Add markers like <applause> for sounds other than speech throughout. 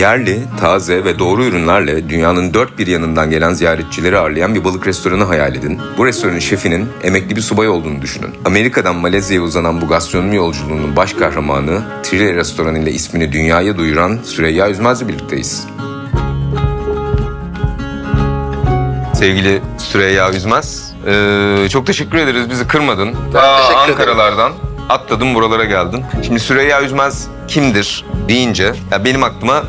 Yerli, taze ve doğru ürünlerle dünyanın dört bir yanından gelen ziyaretçileri ağırlayan bir balık restoranı hayal edin. Bu restoranın şefinin emekli bir subay olduğunu düşünün. Amerika'dan Malezya'ya uzanan bu gastronomi yolculuğunun baş kahramanı, Trille restoranı ile ismini dünyaya duyuran Süreyya Üzmez'le birlikteyiz. Sevgili Süreyya Üzmez, eee, çok teşekkür ederiz bizi kırmadın. Ederim. Ankara'lardan atladın buralara geldin. Şimdi Süreyya Üzmez kimdir deyince ya benim aklıma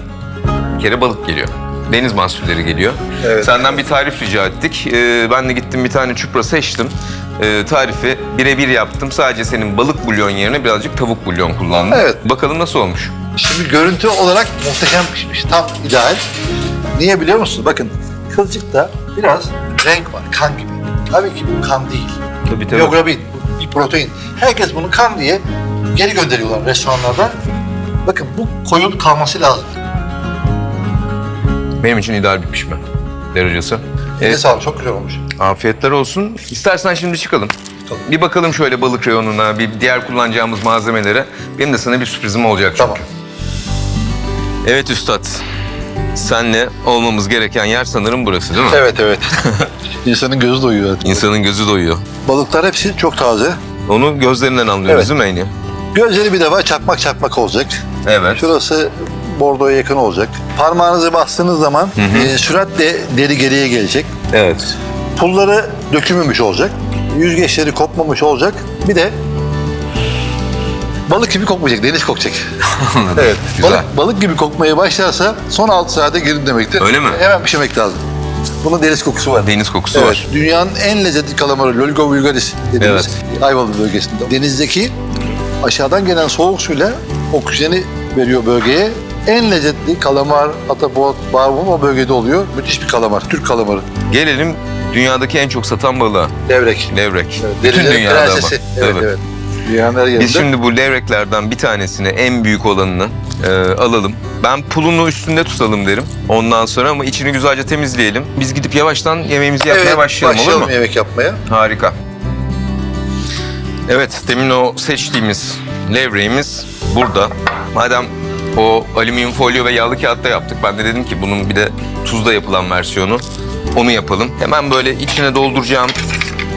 kere balık geliyor. Deniz mahsulleri geliyor. Evet. Senden bir tarif rica ettik. Ee, ben de gittim bir tane çupra seçtim. Ee, tarifi birebir yaptım. Sadece senin balık bulyon yerine birazcık tavuk bulyon kullandım. Evet. Bakalım nasıl olmuş? Şimdi görüntü olarak muhteşem pişmiş. Tam ideal. Niye biliyor musunuz? Bakın kılçıkta biraz renk var. Kan gibi. Tabii ki bu kan değil. Tabii tabii. Biyografin, bir protein. Herkes bunu kan diye geri gönderiyorlar restoranlarda. Bakın bu koyun kalması lazım. Benim için ideal bir pişme derecesi. Eline Evet. sağlık. Çok güzel olmuş. Afiyetler olsun. İstersen şimdi çıkalım. Çıkalım. Bir bakalım şöyle balık reyonuna, bir diğer kullanacağımız malzemelere. Benim de sana bir sürprizim olacak çünkü. Tamam. Evet üstad. Senle olmamız gereken yer sanırım burası değil mi? Evet evet. <laughs> İnsanın gözü doyuyor. İnsanın gözü doyuyor. Balıklar hepsi çok taze. Onu gözlerinden anlıyoruz Evet. değil mi Engin? Gözleri bir defa çakmak çakmak olacak. Evet. Şurası bordoya yakın olacak. Parmağınızı bastığınız zaman e, süratle deri geriye gelecek. Evet. Pulları dökülmemiş olacak. Yüzgeçleri kopmamış olacak. Bir de balık gibi kokmayacak, deniz kokacak. <laughs> Evet. Güzel. Balık, balık gibi kokmaya başlarsa son 6 saate girin demektir. Öyle mi? Hemen pişirmek lazım. Bunun deniz kokusu var. Deniz kokusu Evet, var. dünyanın en lezzetli kalamarı Lolgo vulgaris dediğimiz Ayvalık bölgesinde. Denizdeki aşağıdan gelen soğuk suyla oksijeni veriyor bölgeye. En lezzetli kalamar, atapot, barbun o bölgede oluyor. Müthiş bir kalamar, Türk kalamarı. Gelelim dünyadaki en çok satan balığa. Levrek. Levrek. Evet, Bütün dünyada ama. prensesi. Evet, Tabii. evet. Dünyanın her yerinde. Biz şimdi bu levreklerden bir tanesini, en büyük olanını e, alalım. Ben pulunu üstünde tutalım derim. Ondan sonra ama içini güzelce temizleyelim. Biz gidip yavaştan yemeğimizi yapmaya evet, başlayalım, olur mu? yemek yapmaya. Harika. Evet, demin o seçtiğimiz levreğimiz burada. Madem o alüminyum folyo ve yağlı kağıtta yaptık, ben de dedim ki bunun bir de tuzda yapılan versiyonu, onu yapalım. Hemen böyle içine dolduracağım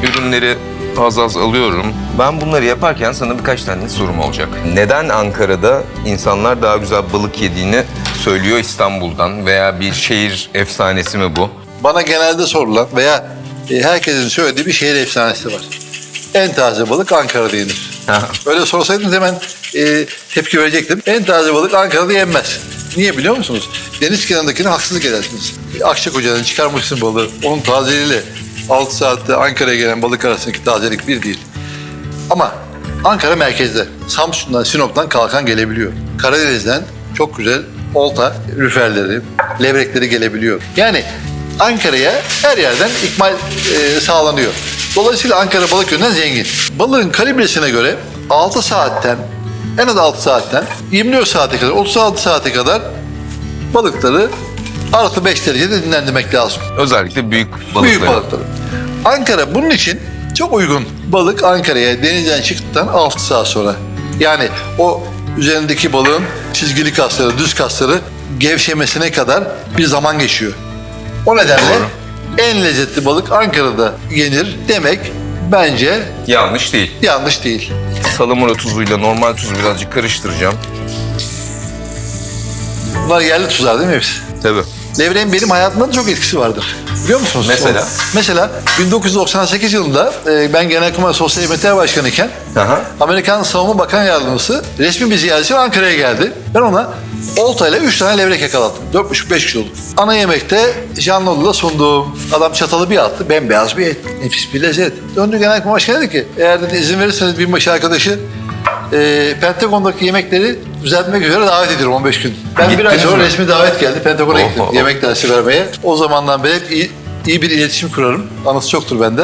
ürünleri az az alıyorum. Ben bunları yaparken sana birkaç tane sorum olacak. Neden Ankara'da insanlar daha güzel balık yediğini söylüyor İstanbul'dan veya bir şehir efsanesi mi bu? Bana genelde sorulan veya e, herkesin söylediği bir şehir efsanesi var. En taze balık Ankara'da yenir. Öyle sorsaydınız hemen e, tepki verecektim. En taze balık Ankara'da yenmez. Niye biliyor musunuz? Deniz kenarındakine haksızlık edersiniz. Akçakoca'dan çıkarmışsın balığı. Onun tazeliğiyle 6 saatte Ankara'ya gelen balık arasındaki tazelik bir değil. Ama Ankara merkezde. Samsun'dan, Sinop'tan kalkan gelebiliyor. Karadeniz'den çok güzel olta, rüferleri, levrekleri gelebiliyor. Yani Ankara'ya her yerden ikmal e, sağlanıyor. Dolayısıyla Ankara balık yönünden zengin. Balığın kalibresine göre 6 saatten, en az 6 saatten 24 saate kadar, 36 saate kadar balıkları artı 5 derecede dinlendirmek lazım. Özellikle büyük balıkları. Büyük balıkları. Ankara bunun için çok uygun. Balık Ankara'ya denizden çıktıktan 6 saat sonra. Yani o üzerindeki balığın çizgili kasları, düz kasları gevşemesine kadar bir zaman geçiyor. O nedenle Doğru. en lezzetli balık Ankara'da yenir demek bence Yanlış değil. yanlış değil. Salamura tuzuyla normal tuzu birazcık karıştıracağım. Bunlar yerli tuzlar değil mi hepsi? Tabii. Levreğin benim hayatımda da çok etkisi vardır. Biliyor musunuz? Mesela? Mesela 1998 yılında e, ben Genelkurmay Sosyal Hizmetler Başkanı iken Aha. Amerikan Savunma Bakan Yardımcısı resmi bir ziyaret için Ankara'ya geldi. Ben ona oltayla 3 tane levrek yakalattım. 4,5-5 kiloluk. Ana yemekte Canlıoğlu'da sundum. Adam çatalı bir attı. Bembeyaz bir et. Nefis bir lezzet. Döndü Genelkurmay Başkanı dedi ki eğer dedi, izin verirseniz binbaşı arkadaşı e, Pentagon'daki yemekleri düzeltmek üzere davet ediyorum 15 gün. Ben bir ay Gittiniz sonra mi? resmi davet geldi. Pentagon'a Oh, gittim oh, oh. yemek dersi vermeye. O zamandan beri hep iyi, iyi bir iletişim kurarım. Anısı çoktur bende.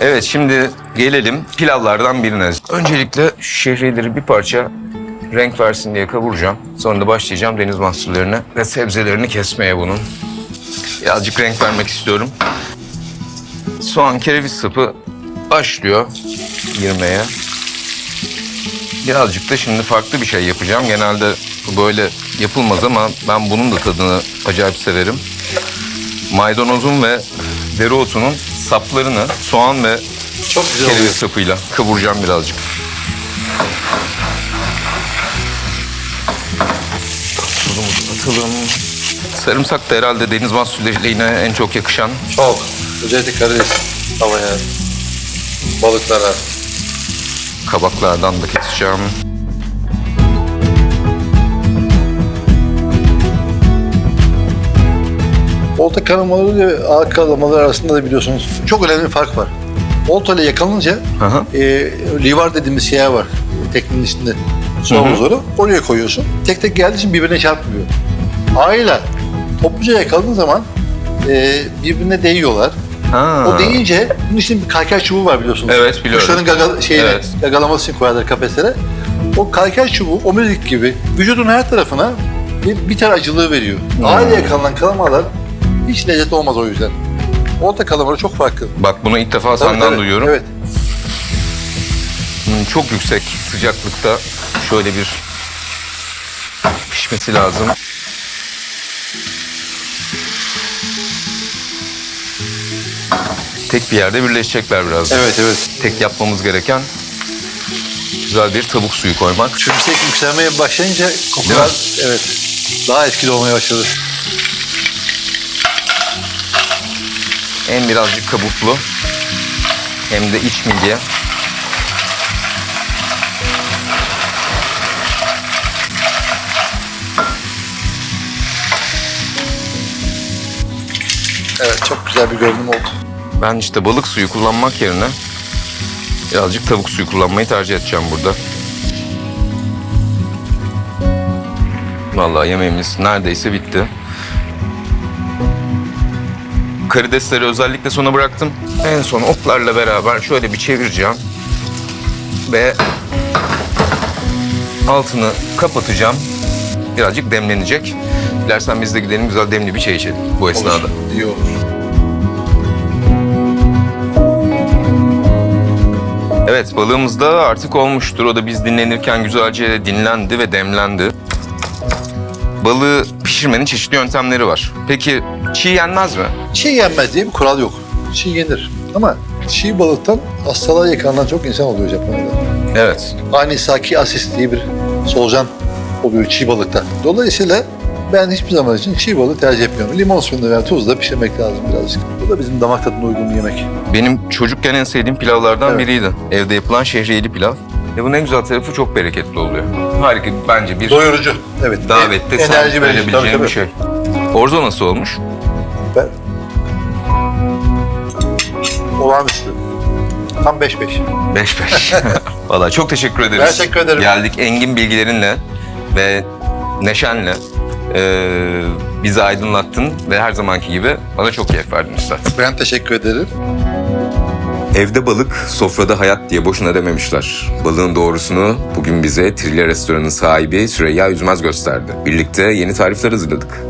Evet şimdi gelelim pilavlardan birine. Öncelikle şehriyeleri bir parça renk versin diye kavuracağım. Sonra da başlayacağım deniz mahsullerine ve sebzelerini kesmeye bunun. Birazcık renk vermek istiyorum. Soğan, kereviz sapı başlıyor girmeye. Birazcık da şimdi farklı bir şey yapacağım. Genelde böyle yapılmaz ama ben bunun da tadını acayip severim. Maydanozun ve dereotunun saplarını soğan ve Çok güzel oluyor. kereviz sapıyla kavuracağım birazcık. Tuzumuzu atalım. Sarımsak da herhalde deniz mahsulleriyle en çok yakışan. Çok. Özellikle karides havaya, balıklara. Kabaklardan da keseceğim. Olta kanamaları ve ağ kanamaları arasında da biliyorsunuz çok önemli bir fark var. Olta ile yakalanınca e, livar dediğimiz yer var. Teknenin içinde su havuzları. Oraya koyuyorsun. Tek tek geldiği için birbirine çarpmıyor. Ağıyla topluca yakaladığın zaman e, birbirine değiyorlar. Ha. O deyince bunun için bir kalker çubuğu var biliyorsunuz. Evet, biliyorum. Kuşların gaga, şeyine, Evet. gagalaması için koyarlar kafeslere. O kalker çubuğu omurilik gibi vücudun her tarafına bir biter acılığı veriyor. Hmm. Ağıyla yakalanan kalamalar hiç lezzet olmaz o yüzden. Olta kalamarı çok farklı. Bak bunu ilk defa Tabii, senden tabii. duyuyorum. Evet. Hmm, Çok yüksek sıcaklıkta şöyle bir pişmesi lazım. Tek bir yerde birleşecekler biraz. Evet evet. Tek yapmamız gereken güzel bir tavuk suyu koymak. Tümsek yükselmeye başlayınca kokular evet daha etkili olmaya başladı. Hem birazcık kabuklu hem de iç midye. Evet çok güzel bir görünüm oldu. Ben işte balık suyu kullanmak yerine birazcık tavuk suyu kullanmayı tercih edeceğim burada. Vallahi yemeğimiz neredeyse bitti. Karidesleri özellikle sona bıraktım. En son oklarla beraber şöyle bir çevireceğim. Ve altını kapatacağım. Birazcık demlenecek. Dilersen biz de gidelim güzel demli bir çay içelim bu esnada. Olur. İyi olur. Evet balığımız da artık olmuştur. O da biz dinlenirken güzelce dinlendi ve demlendi. Balığı pişirmenin çeşitli yöntemleri var. Peki çiğ yenmez mi? Çiğ yenmez diye bir kural yok. Çiğ yenir. Ama çiğ balıktan hastalığa yakalanan çok insan oluyor Japonya'da. Evet. Anisaki asis diye bir solucan oluyor çiğ balıkta. Dolayısıyla ben hiçbir zaman için çiğ balığı tercih etmiyorum. Limon suyunda veya tuzla pişirmek lazım birazcık. Bu da bizim damak tadına uygun bir yemek. Benim çocukken en sevdiğim pilavlardan Evet. biriydi. Evde yapılan şehriyeli pilav. Ve bunun en güzel tarafı çok bereketli oluyor. Harika bence bir Doyurucu. Evet. davette E- enerji verici. Tabii, verebileceğin tabii. bir şey. Orzo nasıl olmuş? Ben... Olağanüstü. Tam 5-5. 5-5. Valla çok teşekkür ederiz. Teşekkür ederim. Geldik engin bilgilerinle ve neşenle eee, bizi aydınlattın ve her zamanki gibi bana çok keyif verdin Üstad. Ben teşekkür ederim. Evde balık, sofrada hayat diye boşuna dememişler. Balığın doğrusunu bugün bize Trille Restoran'ın sahibi Süreyya Üzmez gösterdi. Birlikte yeni tarifler hazırladık.